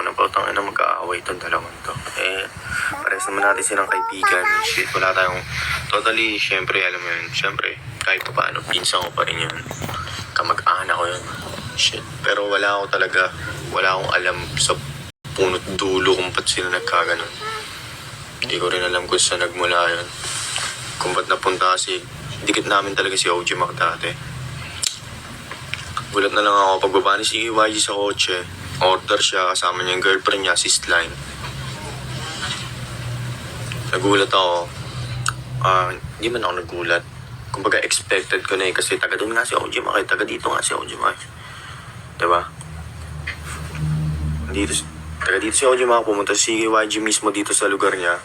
ako na putang ina magkaaway itong dalawang to. Eh, pares naman natin silang kaibigan. Shit, wala tayong... Totally, syempre, alam mo yun, syempre, kahit pa paano, pinsan ko pa rin yun. Kamag-anak ko yun. Shit. Pero wala ako talaga, wala akong alam sa punot dulo kung ba't sila nagkaganon. Hindi ko rin alam kung saan nagmula yun. Kung ba't napunta kasi, dikit namin talaga si OG Mac dati. Gulat na lang ako pagbaba ni si YG sa kotse. Order siya kasama niya yung girlfriend niya, si Slime. Nagulat ako. Ah, hindi man ako nagulat. Kumbaga expected ko na eh kasi taga doon nga si Mac, eh. taga dito nga si OG Mac. Diba? Dito, taga dito si OG Mac, pumunta si YG mismo dito sa lugar niya.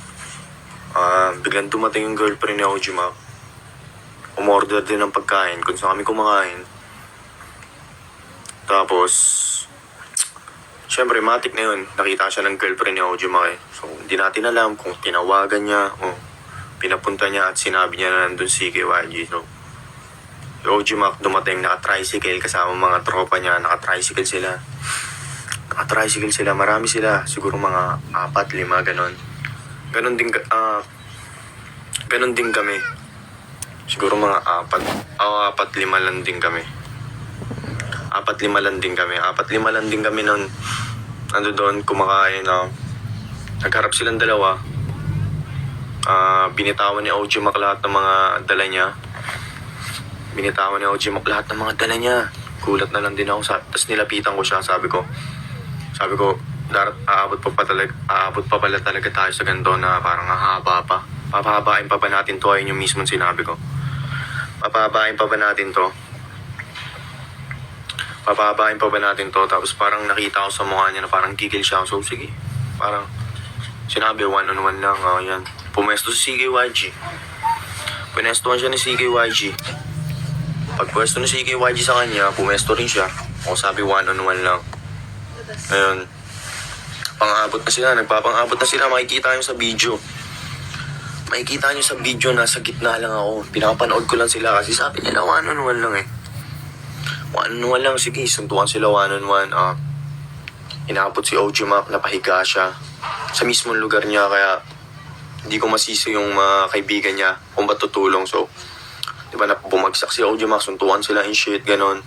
Ah, biglang dumating yung girlfriend ni Mac. Umorder din ng pagkain kung saan kami kumakain. Tapos, syempre, matik na yun. Nakita siya ng girlfriend ni Ojo Maki. So, hindi natin alam kung tinawagan niya o pinapunta niya at sinabi niya na nandun si KYG. So, si Ojo Mac dumating, naka-tricycle kasama mga tropa niya. Naka-tricycle sila. Naka-tricycle sila. Marami sila. Siguro mga apat, lima, ganon. Ganon din, ah, ganon din kami. Siguro mga apat, ah, apat, lima lang din kami apat lima lang din kami. Apat lima lang din kami nun ando doon kumakain na nagharap silang dalawa. Ah, binitawan ni OG Mac lahat ng mga dala niya. Binitawan ni OG Mac lahat ng mga dala niya. Gulat na lang din ako. Sa, Tapos nilapitan ko siya. Sabi ko, sabi ko, darat, aabot pa, pa talaga, aabot pa pala talaga tayo sa ganito na parang hahaba pa. Papahabain pa ba natin to? Ayun yung mismo sinabi ko. Papahabain pa ba natin to? Papabain pa ba natin to? Tapos parang nakita ko sa mukha niya na parang gigil siya. So, sige. Parang sinabi, one on one lang. Oh, yan. Pumesto si CKYG. Pumestuhan siya ni CKYG. Pag pwesto ni CKYG sa kanya, pumesto rin siya. O sabi, one on one lang. Ayun. Pang-abot na sila. Nagpapang-abot na sila. Makikita nyo sa video. Makikita nyo sa video na sa gitna lang ako. Pinapanood ko lang sila kasi sabi nila one on one lang eh one on one lang, sige, suntukan sila one on one. Ah, inabot si OG Mac, napahiga siya sa mismong lugar niya, kaya hindi ko masisi yung mga kaibigan niya kung ba't tutulong. So, di ba, bumagsak si OG Mac, suntukan sila in shit, ganon.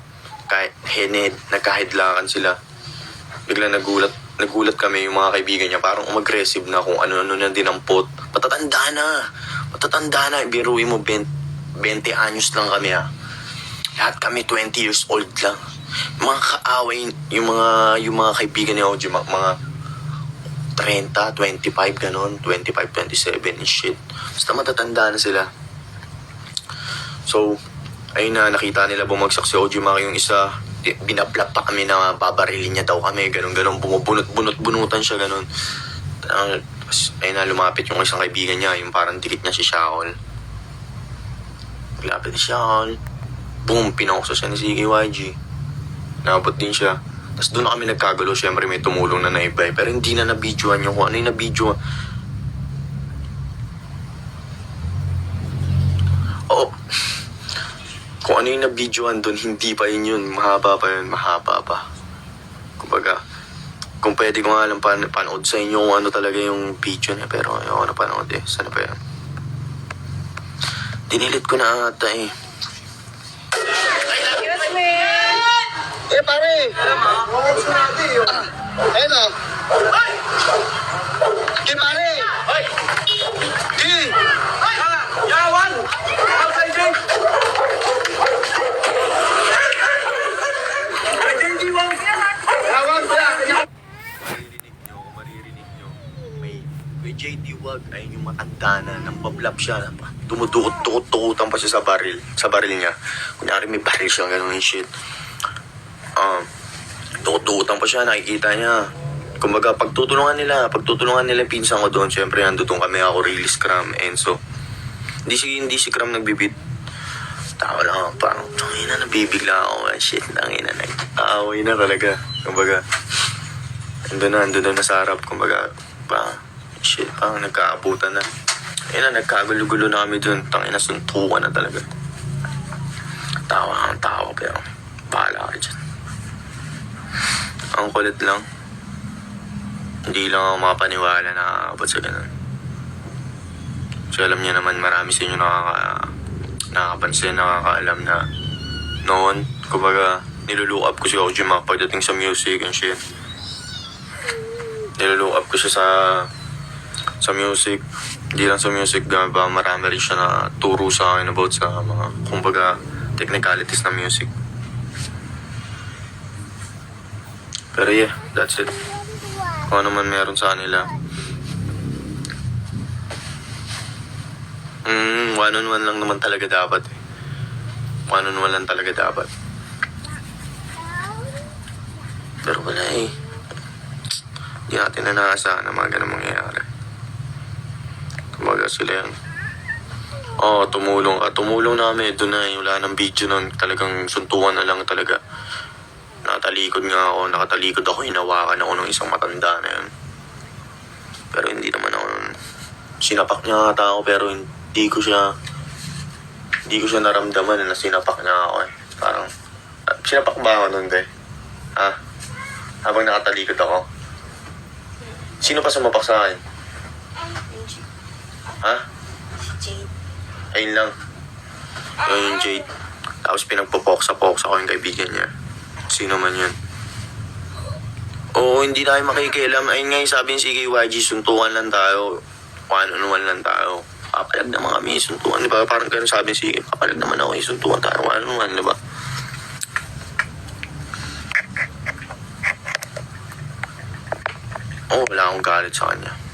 Kahit head, nagkahidlakan sila. Bigla nagulat, nagulat kami yung mga kaibigan niya, parang umaggressive na kung ano-ano na dinampot. Matatanda na, matatanda na, biruin mo, 20, 20 anyos lang kami ah lahat kami 20 years old lang. Mga kaaway, yung mga, yung mga kaibigan ni Ojo, mga, mga 30, 25, ganon, 25, 27, and shit. Basta matatanda na sila. So, ayun na, nakita nila bumagsak si Ojo Maki yung isa. Binablap pa kami na babarilin niya daw kami, ganon, ganon, bumubunot-bunot-bunutan siya, ganon. Uh, ayun na, lumapit yung isang kaibigan niya, yung parang dikit niya si Shaol. Lumapit si Shaol boom, pinauso siya ni CKYG. Nabot din siya. Tapos doon na kami nagkagulo. Siyempre may tumulong na naibay. Pero hindi na nabidyoan yung kung ano yung nabidyoan. Oo. Kung ano yung nabidyoan doon, hindi pa yun yun. Mahaba pa yun. Mahaba pa. Kumbaga, kung pwede ko nga lang pan panood sa inyo kung ano talaga yung video niya. Pero ayoko na panood eh. Sana pa yun? Dinilit ko na ata eh. Eh pare! Ayun o. Di pare! Di! JD Wag, ayun yung matanda na, nang bablap siya, dumudukot-tukot-tukutan pa siya sa baril, sa baril niya. Kunyari may baril siya, ganun yung shit. Um, tukot-tukutan pa siya, nakikita niya. Kumbaga, pagtutulungan nila, pagtutulungan nila yung pinsan ko doon, syempre, nandun kami ako, release Cram, Enzo. Hindi si, hindi si Cram nagbibit. Tawa lang ako, parang, tangina, nabibigla ako, ah, shit, tangina, nag-aaway na talaga. Kumbaga, Ando na, ando na nasa harap. Kumbaga, pa, shit, parang nagkaabutan na. Ayun na, nagkagulo-gulo na kami dun. Tangin na, suntukan na talaga. Tawa kang tawa, pero bahala ka dyan. Ang kulit lang. Hindi lang ako makapaniwala na aabot sa ganun. So alam niyo naman marami sa inyo nakaka, nakakapansin, nakakaalam na noon, kumbaga, nilulook up ko si OG Mac pagdating sa music and shit. Nilulook up ko siya sa sa music. Hindi lang sa music, ba marami rin siya na turo sa akin about sa mga, kumbaga, technicalities ng music. Pero yeah, that's it. Kung ano man meron sa kanila. Mm, one on one lang naman talaga dapat eh. One on one lang talaga dapat. Pero wala eh. Hindi natin na naasahan na mga ganun mangyayari. Kumbaga sila yan. Oo, oh, tumulong ka. Tumulong namin. Doon na eh. Wala nang video nun. Talagang suntukan na lang talaga. Nakatalikod nga ako. Nakatalikod ako. Hinawakan ako ng isang matanda na yun. Pero hindi naman ako. Sinapak niya ata ako pero hindi ko siya hindi ko siya naramdaman na sinapak niya ako eh. Parang, ah, sinapak ba ako nun, be? Ha? Habang nakatalikod ako? Sino pa sumapak sa akin? Ha? Jade. Ayun lang. Ayun yung Jade. Tapos pinagpapoksa-poksa ko yung kaibigan niya. Sino man yun. Oo, hindi tayo makikialam. Ayun nga yung sabi ni CKYG, suntukan lang tayo. One on one lang tayo. Papalag naman kami, suntukan. Di ba? Parang ganun sabi ni CK, papalag naman ako, suntukan tayo. One on one, di ba? Oo, wala akong galit sa kanya.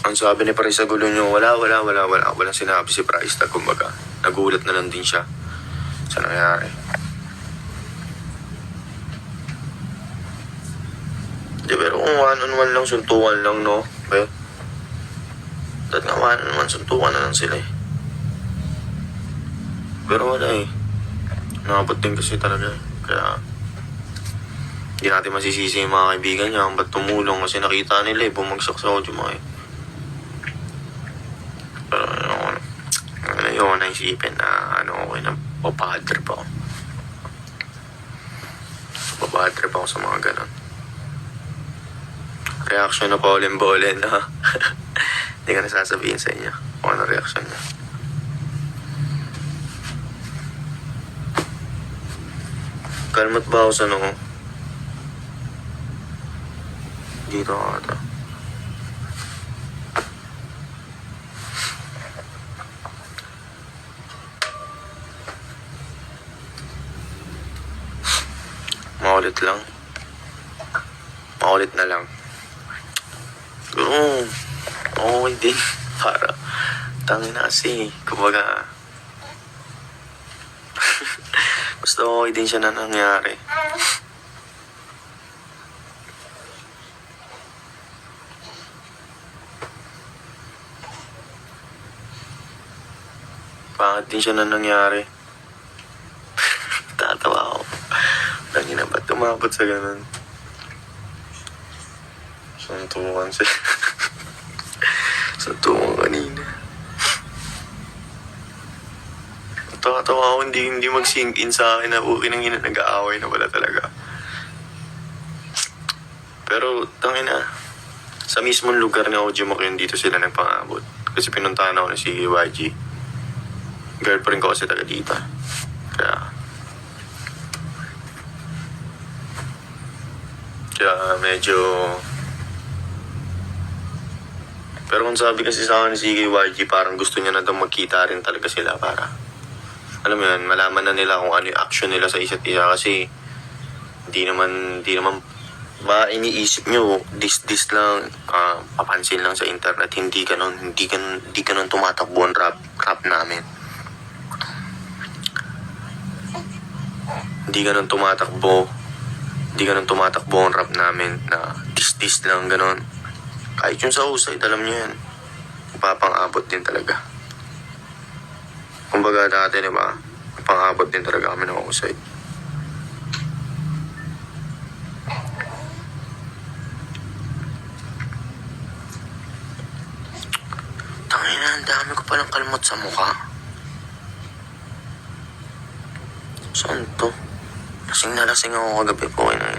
Ang sabi ni Paris sa gulo niyo, wala, wala, wala, wala. Walang sinabi si Price na kumbaga. Nagulat na lang din siya sa nangyari. Di, pero kung one on one lang, suntukan lang, no? Be? Dahil nga one on one, suntukan na lang sila eh. Pero wala eh. Nakabot din kasi talaga eh. Kaya, hindi natin masisisi yung mga kaibigan niya ba't tumulong kasi nakita nila eh, bumagsak sa audio mga eh. Pero ano, ano yun, naisipin na ano, okay na, papadre pa ako. Papadre pa ako sa mga ganon. Reaction na paulit-ulit na hindi ka nasasabihin sa inyo kung ano reaction niya. Kalmat ba ako sa noo? Dito ako ata. Maulit lang. Maulit na lang. Oo. Okay din. Para. Tangin na kasi. Kumbaga. Basta okay din siya na nangyari. Pangit din siya na nangyari. Tatawa ako. Na tumabot sa ganun? Suntukan siya. Suntukan kanina. Tawa-tawa ako hindi, hindi mag-sink in sa akin na okay nang ina nag-aaway na wala talaga. Pero, tangina, sa mismong lugar ni Oji Mokyun dito sila nagpangabot. Kasi pinuntahan ako ni si YG. Girlfriend ko kasi taga dito. Kaya, kaya medyo pero kung sabi kasi sa akin ni CKYG, parang gusto niya na daw magkita rin talaga sila para, alam mo yun, malaman na nila kung ano yung action nila sa isa't isa kasi hindi naman, hindi naman, ba iniisip nyo, this, this lang, ah, papansin lang sa internet, hindi ganun, hindi ganun, hindi ganun tumatakbo ang rap, rap namin. Hindi ganun tumatakbo, hindi ganun tumatakbo ang rap namin na this lang, ganun. Kahit yung sa usay, alam nyo yan. Papang-abot din talaga. Kumbaga dati, di ba? Pang-abot din talaga kami ng usay. Tangin Ay na, ang dami ko palang kalmot sa mukha. Saan to? Lasing na lasing ako kagabi po. Ay na